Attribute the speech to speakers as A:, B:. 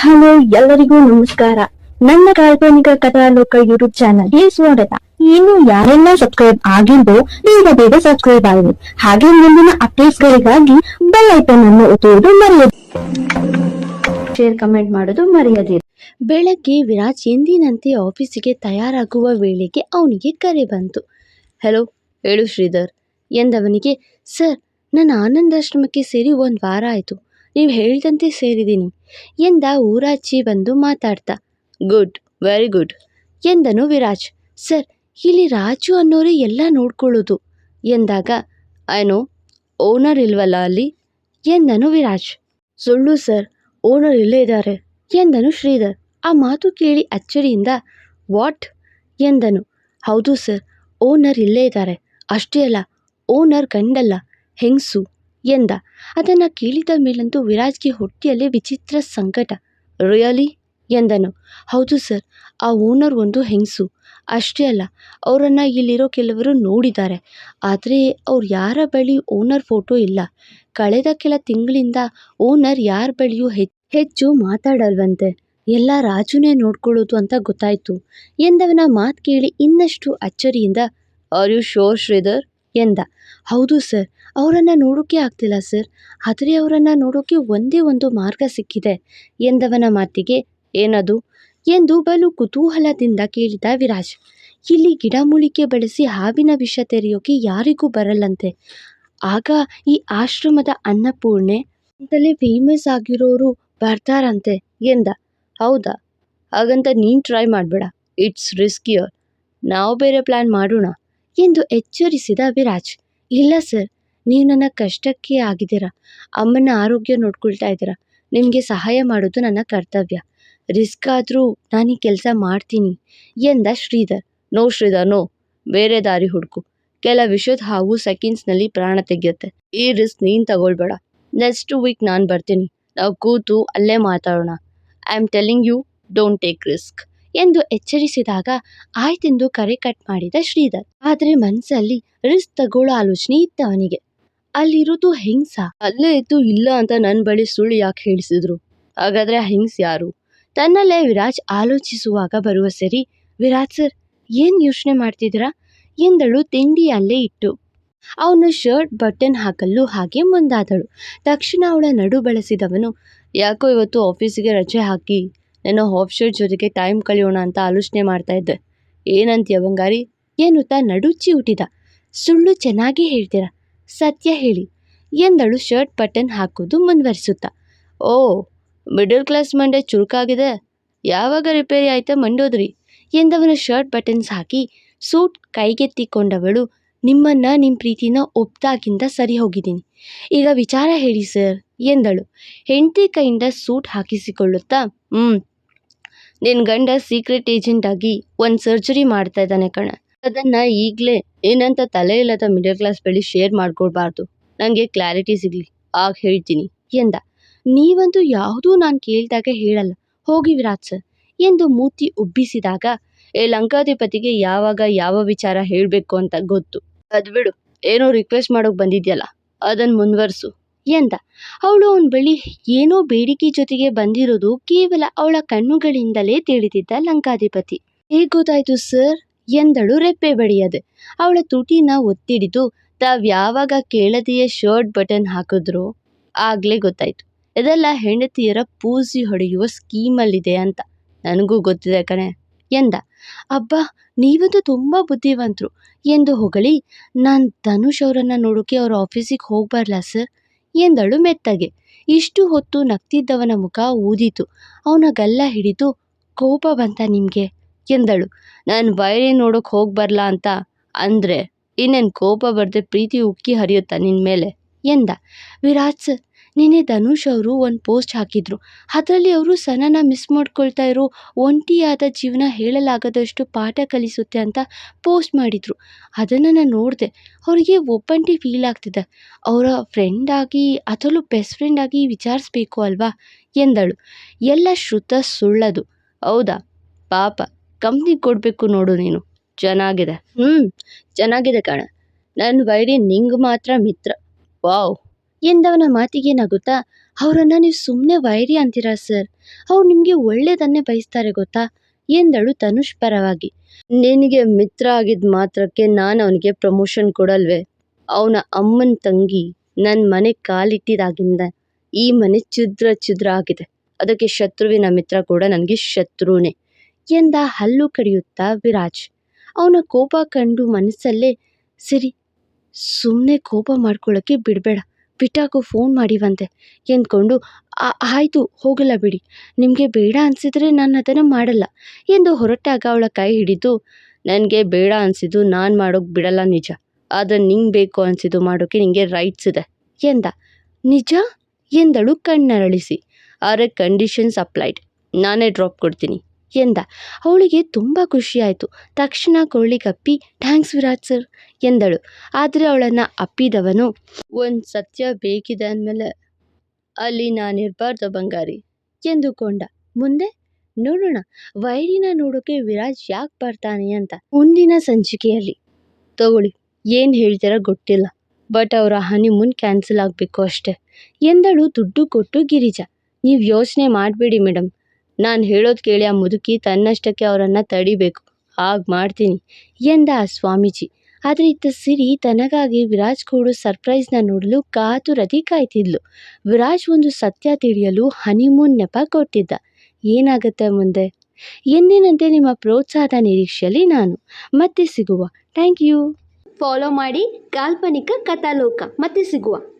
A: Hello, ಎಲ್ಲರಿಗೂ ನಮಸ್ಕಾರ. ನನ್ನ ಕಾಲ್ಪನಿಕ ಕಥಾಲೋಕ ಯೂಟ್ಯೂಬ್ ಚಾನಲ್ಗೆ ಸ್ವಾಗತ. ಇನ್ನು ಯಾರೆಲ್ಲ ಸಬ್ಸ್ಕ್ರೈಬ್ ಆಗಿದ್ದು ಬೇಗ ಬೇಗ ಸಬ್ಸ್ಕ್ರೈಬ್ ಆಗಿದೆ ಹಾಗೆ ಮುಂದಿನ ಅಪ್ಡೇಟ್ಸ್ ಗಳಿಗಾಗಿ ಬೆಲ್ ಐಕನ್ ಅನ್ನು ಒತ್ತುವುದು ಮರೆಯದು ಶೇರ್ ಕಮೆಂಟ್ ಮಾಡೋದು ಮರೆಯದಿರಿ.
B: ಬೆಳಗ್ಗೆ ವಿರಾಜ್ ಎಂದಿನಂತೆ ಆಫೀಸಿಗೆ ತಯಾರಾಗುವ ವೇಳೆಗೆ ಅವನಿಗೆ ಕರೆ ಬಂತು. ಹಲೋ, ಹೇಳು ಶ್ರೀಧರ್. ಎಂದವನಿಗೆ, ಸರ್, ನನ್ನ ಆನಂದಾಶ್ರಮಕ್ಕೆ ಸೇರಿ ಒಂದು ವಾರ ಆಯಿತು. ನೀವು ಹೇಳಿದಂತೆ ಸೇರಿದ್ದೀನಿ ಎಂದ ಊರಾಚಿ ಬಂದು ಮಾತಾಡ್ತಾ, ಗುಡ್, ವೆರಿ ಗುಡ್, ಎಂದನು ವಿರಾಜ್. ಸರ್, ಇಲ್ಲಿ ರಾಜು ಅನ್ನೋರೇ ಎಲ್ಲ ನೋಡ್ಕೊಳ್ಳೋದು, ಎಂದಾಗ ಏನೋ ಓನರ್ ಇಲ್ವಲ್ಲ ಅಲ್ಲಿ? ಎಂದನು ವಿರಾಜ್. ಸುಳ್ಳು ಸರ್, ಓನರ್ ಇಲ್ಲೇ ಇದ್ದಾರೆ, ಎಂದನು ಶ್ರೀಧರ್. ಆ ಮಾತು ಕೇಳಿ ಅಚ್ಚರಿಯಿಂದ, ವಾಟ್? ಎಂದನು. ಹೌದು ಸರ್, ಓನರ್ ಇಲ್ಲೇ ಇದ್ದಾರೆ, ಅಷ್ಟೇ ಅಲ್ಲ, ಓನರ್ ಗಂಡಲ್ಲ, ಹೆಂಗಸು? ಎಂದ, ಅದನ್ನು ಕೇಳಿದ ಮೇಲಂತೂ ವಿರಾಜ್ಗೆ ಹೊಟ್ಟೆಯಲ್ಲಿ ವಿಚಿತ್ರ ಸಂಕಟ. ರಿಯಲಿ? ಎಂದನು. ಹೌದು ಸರ್, ಆ ಓನರ್ ಒಂದು ಹೆಂಗಸು. ಅಷ್ಟೇ ಅಲ್ಲ, ಅವರನ್ನು ಇಲ್ಲಿರೋ ಕೆಲವರು ನೋಡಿದ್ದಾರೆ. ಆದರೆ ಅವ್ರು ಯಾರ ಬಳಿ ಓನರ್ ಫೋಟೋ ಇಲ್ಲ. ಕಳೆದ ಕೆಲ ತಿಂಗಳಿಂದ ಓನರ್ ಯಾರ ಬಳಿಯೂ ಹೆಚ್ಚು ಮಾತಾಡಲ್ವಂತೆ. ಎಲ್ಲ ರಾಜುನೇ ನೋಡ್ಕೊಳ್ಳೋದು ಅಂತ ಗೊತ್ತಾಯ್ತು. ಎಂದವನ ಮಾತು ಕೇಳಿ ಇನ್ನಷ್ಟು ಅಚ್ಚರಿಯಿಂದ ಆರ್ ಯು ಶೋರ್ ಶ್ರೀಧರ್? ಎಂದ. ಹೌದು ಸರ್, ಅವರನ್ನು ನೋಡೋಕೆ ಆಗ್ತಿಲ್ಲ ಸರ್. ಆದರೆ ಅವರನ್ನು ನೋಡೋಕೆ ಒಂದೇ ಒಂದು ಮಾರ್ಗ ಸಿಕ್ಕಿದೆ, ಎಂದವನ ಮಾತಿಗೆ ಏನದು? ಎಂದು ಬಲು ಕುತೂಹಲದಿಂದ ಕೇಳಿದ ವಿರಾಜ್. ಇಲ್ಲಿ ಗಿಡಮೂಲಿಕೆ ಬಳಸಿ ಹಾವಿನ ವಿಷ ತೆರೆಯೋಕೆ ಯಾರಿಗೂ ಬರಲ್ಲಂತೆ. ಆಗ ಈ ಆಶ್ರಮದ ಅನ್ನಪೂರ್ಣೆ ಅಂತಲೇ ಫೇಮಸ್ ಆಗಿರೋರು ಬರ್ತಾರಂತೆ, ಎಂದ. ಹೌದಾ? ಹಾಗಂತ ನೀನು ಟ್ರೈ ಮಾಡಬೇಡ. ಇಟ್ಸ್ ರಿಸ್ಕಿಯರ್ ನಾವು ಬೇರೆ ಪ್ಲ್ಯಾನ್ ಮಾಡೋಣ. ಎಂದು ಎಚ್ಚರಿಸಿದ ವಿರಾಜ್, ಇಲ್ಲ ಸರ್, ನೀವು ನನ್ನ ಕಷ್ಟಕ್ಕೆ ಆಗಿದ್ದೀರ, ಅಮ್ಮನ ಆರೋಗ್ಯ ನೋಡ್ಕೊಳ್ತಾ ಇದ್ದೀರ, ನಿಮಗೆ ಸಹಾಯ ಮಾಡೋದು ನನ್ನ ಕರ್ತವ್ಯ. ರಿಸ್ಕ್ ಆದರೂ ನಾನು ಈ ಕೆಲಸ ಮಾಡ್ತೀನಿ ಎಂದ ಶ್ರೀಧರ್. ನೋ ಶ್ರೀಧರ್, ನೋ, ಬೇರೆ ದಾರಿ ಹುಡುಕು. ಕೆಲ ವಿಷದ ಹಾವು ಸೆಕೆಂಡ್ಸ್ನಲ್ಲಿ ಪ್ರಾಣ ತೆಗೆಯುತ್ತೆ. ಈ ರಿಸ್ಕ್ ನೀನು ತಗೊಳ್ಬೇಡ. ನೆಕ್ಸ್ಟ್ ವೀಕ್ ನಾನು ಬರ್ತೀನಿ. ನಾವು ಕೂತು ಅಲ್ಲೇ ಮಾತಾಡೋಣ. I am telling you, don't take risk. ಎಂದು ಎಚ್ಚರಿಸಿದಾಗ ಆಯ್ತೆಂದು ಕರೆ ಕಟ್ ಮಾಡಿದ ಶ್ರೀಧರ್. ಆದರೆ ಮನಸ್ಸಲ್ಲಿ ರಿಸ್ಕ್ ತಗೊಳ್ಳೋ ಆಲೋಚನೆ ಇತ್ತ ಅವನಿಗೆ. ಅಲ್ಲಿರೋದು ಹೆಂಗ್ಸ? ಅಲ್ಲೇ ಇದ್ದು ಇಲ್ಲ ಅಂತ ನನ್ನ ಬಳಿ ಸುಳ್ಳು ಯಾಕೆ ಹೇಳಿಸಿದ್ರು? ಹಾಗಾದ್ರೆ ಆ ಹೆಂಗ್ಸ್ ಯಾರು? ತನ್ನಲ್ಲೇ ವಿರಾಜ್ ಆಲೋಚಿಸುವಾಗ ಬರುವ ಸರಿ ವಿರಾಜ್ ಸರ್ ಏನ್ ಯೋಚನೆ ಮಾಡ್ತಿದ್ದೀರಾ? ಎಂದಳು ತಿಂಡಿ ಅಲ್ಲೇ ಇಟ್ಟು. ಅವನು ಶರ್ಟ್ ಬಟನ್ ಹಾಕಲು ಹಾಗೆ ಮುಂದಾದಳು. ತಕ್ಷಣ ಅವಳ ನಡು ಬಳಸಿದವನು ಯಾಕೋ ಇವತ್ತು ಆಫೀಸಿಗೆ ರಜೆ ಹಾಕಿ ನನ್ನ ಹಾಫ್ ಶರ್ಟ್ ಜೊತೆಗೆ ಟೈಮ್ ಕಳೆಯೋಣ ಅಂತ ಆಲೋಚನೆ ಮಾಡ್ತಾ ಇದ್ದೆ. ಏನಂತೀಯ ಬಂಗಾರಿ? ತ ನಡುಚಿ ಹುಟ್ಟಿದ? ಸುಳ್ಳು ಚೆನ್ನಾಗಿ ಹೇಳ್ತೀರ? ಸತ್ಯ ಹೇಳಿ. ಎಂದಳು ಶರ್ಟ್ ಬಟನ್ ಹಾಕೋದು ಮುಂದುವರಿಸುತ್ತ. ಓ ಮಿಡಲ್ ಕ್ಲಾಸ್ ಮಂಡೆ ಚುರುಕಾಗಿದೆ. ಯಾವಾಗ ರಿಪೇರಿ ಆಯ್ತಾ ಮಂಡೋದ್ರಿ? ಎಂದವನ ಶರ್ಟ್ ಬಟನ್ಸ್ ಹಾಕಿ ಸೂಟ್ ಕೈಗೆತ್ತಿಕೊಂಡವಳು. ನಿಮ್ಮನ್ನ ನಿಮ್ಮ ಪ್ರೀತಿನ ಒಪ್ತಾಗಿಂದ ಸರಿ ಹೋಗಿದ್ದೀನಿ. ಈಗ ವಿಚಾರ ಹೇಳಿ ಸರ್ ಎಂದಳು. ಹೆಂಡತಿ ಕೈಯಿಂದ ಸೂಟ್ ಹಾಕಿಸಿಕೊಳ್ಳುತ್ತಾ ಹ್ಞೂ ನಿನ್ನ ಗಂಡ ಸೀಕ್ರೆಟ್ ಏಜೆಂಟ್ ಆಗಿ ಒಂದು ಸರ್ಜರಿ ಮಾಡ್ತಾ ಇದ್ದಾನೆ ಕಣ. ಅದನ್ನು ಈಗಲೇ ಏನಂತ ತಲೆ ಇಲ್ಲದ ಮಿಡಲ್ ಕ್ಲಾಸ್ ಬಳಿ ಶೇರ್ ಮಾಡ್ಕೊಳ್ಬಾರ್ದು. ನನಗೆ ಕ್ಲಾರಿಟಿ ಸಿಗಲಿ, ಆಗ ಹೇಳ್ತೀನಿ, ಎಂದ. ನೀವಂತೂ ಯಾವುದೂ ನಾನು ಕೇಳಿದಾಗ ಹೇಳಲ್ಲ. ಹೋಗಿ ವಿರಾಟ್ ಸರ್ ಎಂದು ಮೂತಿ ಉಬ್ಬಿಸಿದಾಗ, ಏ ಲಂಕಾಧಿಪತಿಗೆ ಯಾವಾಗ ಯಾವ ವಿಚಾರ ಹೇಳಬೇಕು ಅಂತ ಗೊತ್ತು. ಅದು ಬಿಡು, ಏನೋ ರಿಕ್ವೆಸ್ಟ್ ಮಾಡೋಕೆ ಬಂದಿದ್ಯಲ್ಲ ಅದನ್ನು ಮುಂದುವರಿಸು. ಎಂದ, ಅವಳು ಅವನ ಬಳಿ ಏನೋ ಬೇಡಿಕೆ ಜೊತೆಗೆ ಬಂದಿರೋದು ಕೇವಲ ಅವಳ ಕಣ್ಣುಗಳಿಂದಲೇ ತಿಳಿದಿದ್ದ ಲಂಕಾಧಿಪತಿ. ಹೇಗೆ ಗೊತ್ತಾಯ್ತು ಸರ್? ಎಂದಳು ರೆಪ್ಪೆ ಬಡಿಯದೆ. ಅವಳ ತುಟಿನ ಒತ್ತಿಡಿದು, ತಾವ್ ಯಾವಾಗ ಕೇಳದೆಯೇ ಶರ್ಟ್ ಬಟನ್ ಹಾಕಿದ್ರು? ಆಗ್ಲೇ ಗೊತ್ತಾಯ್ತು. ಇದೆಲ್ಲ ಹೆಂಡತಿಯರ ಪೂಸಿ ಹೊಡೆಯುವ ಸ್ಕೀಮಲ್ಲಿದೆ ಅಂತ. ನನಗೂ ಗೊತ್ತಿದೆ ಕಣೆ. ಎಂದ, ಅಬ್ಬಾ, ನೀವಂತೂ ತುಂಬ ಬುದ್ಧಿವಂತರು. ಎಂದು ಹೊಗಳಿ, ನಾನು ಧನುಷ್ ಅವರನ್ನು ನೋಡೋಕೆ ಅವ್ರ ಆಫೀಸಿಗೆ ಹೋಗಬಾರ್ಲಾ ಸರ್? ಎಂದಳು ಮೆತ್ತಗೆ. ಇಷ್ಟು ಹೊತ್ತು ನಗ್ತಿದ್ದವನ ಮುಖ ಊದಿತು. ಅವನ ಗಲ್ಲ ಹಿಡಿದು, ಕೋಪ ಬಂತ ನಿಮಗೆ? ಎಂದಳು. ನಾನು ವೈರಿ ನೋಡೋಕೆ ಹೋಗ್ಬರ್ಲಾ ಅಂತ. ಅಂದರೆ, ಇನ್ನೇನು ಕೋಪ ಬರದೆ ಪ್ರೀತಿ ಉಕ್ಕಿ ಹರಿಯುತ್ತಾ ನಿನ್ನ ಮೇಲೆ? ಎಂದ. ವಿರಾಜ್ ನಿನ್ನೆ ಧನುಷ್ ಅವರು ಒಂದು ಪೋಸ್ಟ್ ಹಾಕಿದ್ರು. ಅದರಲ್ಲಿ ಅವರು ಸನನ ಮಿಸ್ ಮಾಡ್ಕೊಳ್ತಾ ಇರೋ ಒಂಟಿಯಾದ ಜೀವನ ಹೇಳಲಾಗದಷ್ಟು ಪಾಠ ಕಲಿಸುತ್ತೆ ಅಂತ ಪೋಸ್ಟ್ ಮಾಡಿದರು. ಅದನ್ನು ನಾನು ನೋಡಿದೆ. ಅವರಿಗೆ ಒಬ್ಬಂಟಿ ಫೀಲ್ ಆಗ್ತಿದೆ. ಅವರ ಫ್ರೆಂಡ್ ಆಗಿ ಅದರಲ್ಲೂ ಬೆಸ್ಟ್ ಫ್ರೆಂಡ್ ಆಗಿ ವಿಚಾರಿಸ್ಬೇಕು ಅಲ್ವಾ? ಎಂದಳು. ಎಲ್ಲ ಶ್ರುತ ಸುಳ್ಳದು. ಹೌದಾ? ಪಾಪ. ಕಂಪ್ನಿ ಕೊಡಬೇಕು ನೋಡು ನೀನು. ಚೆನ್ನಾಗಿದೆ. ಹ್ಞೂ ಚೆನ್ನಾಗಿದೆ ಕಣ. ನನ್ನ ವೈರಿ ನಿಂಗೆ ಮಾತ್ರ ಮಿತ್ರ. ವಾವ್. ಎಂದವನ ಮಾತಿಗೆ ನಗುತ್ತಾ, ಅವರನ್ನು ನೀವು ಸುಮ್ಮನೆ ವೈರಿ ಅಂತೀರಾ ಸರ್? ಅವ್ರು ನಿಮಗೆ ಒಳ್ಳೆಯದನ್ನೇ ಬಯಸ್ತಾರೆ ಗೊತ್ತಾ? ಎಂದಳು ತನುಷ್ ಪರವಾಗಿ. ನಿನಗೆ ಮಿತ್ರ ಆಗಿದ್ದ ಮಾತ್ರಕ್ಕೆ ನಾನು ಅವನಿಗೆ ಪ್ರಮೋಷನ್ ಕೊಡಲ್ವೇ? ಅವನ ಅಮ್ಮನ ತಂಗಿ ನನ್ನ ಮನೆ ಕಾಲಿಟ್ಟಿದಾಗಿಂದ ಈ ಮನೆ ಛಿದ್ರ ಛಿದ್ರ ಆಗಿದೆ. ಅದಕ್ಕೆ ಶತ್ರುವಿನ ಮಿತ್ರ ಕೂಡ ನನಗೆ ಶತ್ರುನೇ ಎಂದ ಹಲ್ಲು ಕಡಿಯುತ್ತಾ ವಿರಾಜ್. ಅವನ ಕೋಪ ಕಂಡು ಮನಸ್ಸಲ್ಲೇ, ಸರಿ ಸುಮ್ಮನೆ ಕೋಪ ಮಾಡ್ಕೊಳ್ಳೋಕ್ಕೆ ಬಿಡಬೇಡ. ಬಿಟ್ಟಾಕು ಫೋನ್ ಮಾಡಿವಂತೆ. ಎಂದ್ಕೊಂಡು ಆಯ್ತು, ಹೋಗಲ್ಲ ಬಿಡಿ. ನಿಮಗೆ ಬೇಡ ಅನಿಸಿದ್ರೆ ನಾನು ಅದನ್ನು ಮಾಡಲ್ಲ. ಎಂದು ಹೊರಟಾಗ ಅವಳ ಕೈ ಹಿಡಿದು, ನನಗೆ ಬೇಡ ಅನಿಸಿದ್ದು ನಾನು ಮಾಡೋಕೆ ಬಿಡಲ್ಲ ನಿಜ. ಆದರೆ ನಿಂಗೆ ಬೇಕು ಅನಿಸಿದ್ದು ಮಾಡೋಕ್ಕೆ ನಿಮಗೆ ರೈಟ್ಸ್ ಇದೆ. ಎಂದ. ನಿಜ? ಎಂದಳು ಕಣ್ಣರಳಿಸಿ. ಆದರೆ ಕಂಡೀಷನ್ಸ್ ಅಪ್ಲೈಡ್ ನಾನೇ ಡ್ರಾಪ್ ಕೊಡ್ತೀನಿ. ಎಂದ. ಅವಳಿಗೆ ತುಂಬ ಖುಷಿಯಾಯಿತು. ತಕ್ಷಣ ಕೊಳ್ಳಿಗಪ್ಪಿ ಥ್ಯಾಂಕ್ಸ್ ವಿರಾಜ್ ಸರ್, ಎಂದಳು. ಆದರೆ ಅವಳನ್ನು ಅಪ್ಪಿದವನು, ಒಂದು ಸತ್ಯ ಬೇಕಿದೆ ಅಂದಮೇಲೆ ಅಲ್ಲಿ ನಾನಿರಬಾರ್ದು ಬಂಗಾರಿ, ಎಂದುಕೊಂಡ. ಮುಂದೆ, ನೋಡೋಣ, ವೈರಿನ ನೋಡೋಕೆ ವಿರಾಜ್ ಯಾಕೆ ಬರ್ತಾನೆ ಅಂತ. ಮುಂದಿನ ಸಂಚಿಕೆಯಲ್ಲಿ, ತಗೊಳ್ಳಿ, ಏನು ಹೇಳ್ತೀರ ಗೊತ್ತಿಲ್ಲ, ಬಟ್ ಅವರ ಹನಿಮೂನ್ ಕ್ಯಾನ್ಸಲ್ ಆಗಬೇಕು ಅಷ್ಟೆ, ಎಂದಳು ದುಡ್ಡು ಕೊಟ್ಟು ಗಿರಿಜಾ. ನೀವು ಯೋಚನೆ ಮಾಡಬೇಡಿ ಮೇಡಮ್ ನಾನು ಹೇಳೋದು ಕೇಳಿ ಆ ಮುದುಕಿ ತನ್ನಷ್ಟಕ್ಕೆ ಅವರನ್ನು ತಡಿಬೇಕು. ಹಾಗೆ ಮಾಡ್ತೀನಿ, ಎಂದ ಆ ಸ್ವಾಮೀಜಿ. ಆದರೆ ಇತ್ತ ಸಿರಿ ತನಗಾಗಿ ವಿರಾಜ್ ಕೊಡು ಸರ್ಪ್ರೈಸ್ನ ನೋಡಲು ಕಾತುರದಿ ಕಾಯ್ತಿದ್ಲು. ವಿರಾಜ್ ಒಂದು ಸತ್ಯ ತಿಳಿಯಲು ಹನಿಮೂನ್ ನೆಪ ಕೊಟ್ಟಿದ್ದ. ಏನಾಗುತ್ತೆ ಮುಂದೆ? ಎಂದಿನಂತೆ ನಿಮ್ಮ ಪ್ರೋತ್ಸಾಹದ ನಿರೀಕ್ಷೆಯಲ್ಲಿ ನಾನು? ಮತ್ತೆ ಸಿಗುವ. Thank you. ಫಾಲೋ ಮಾಡಿ ಕಾಲ್ಪನಿಕ ಕಥಾಲೋಕ. ಮತ್ತೆ ಸಿಗುವ.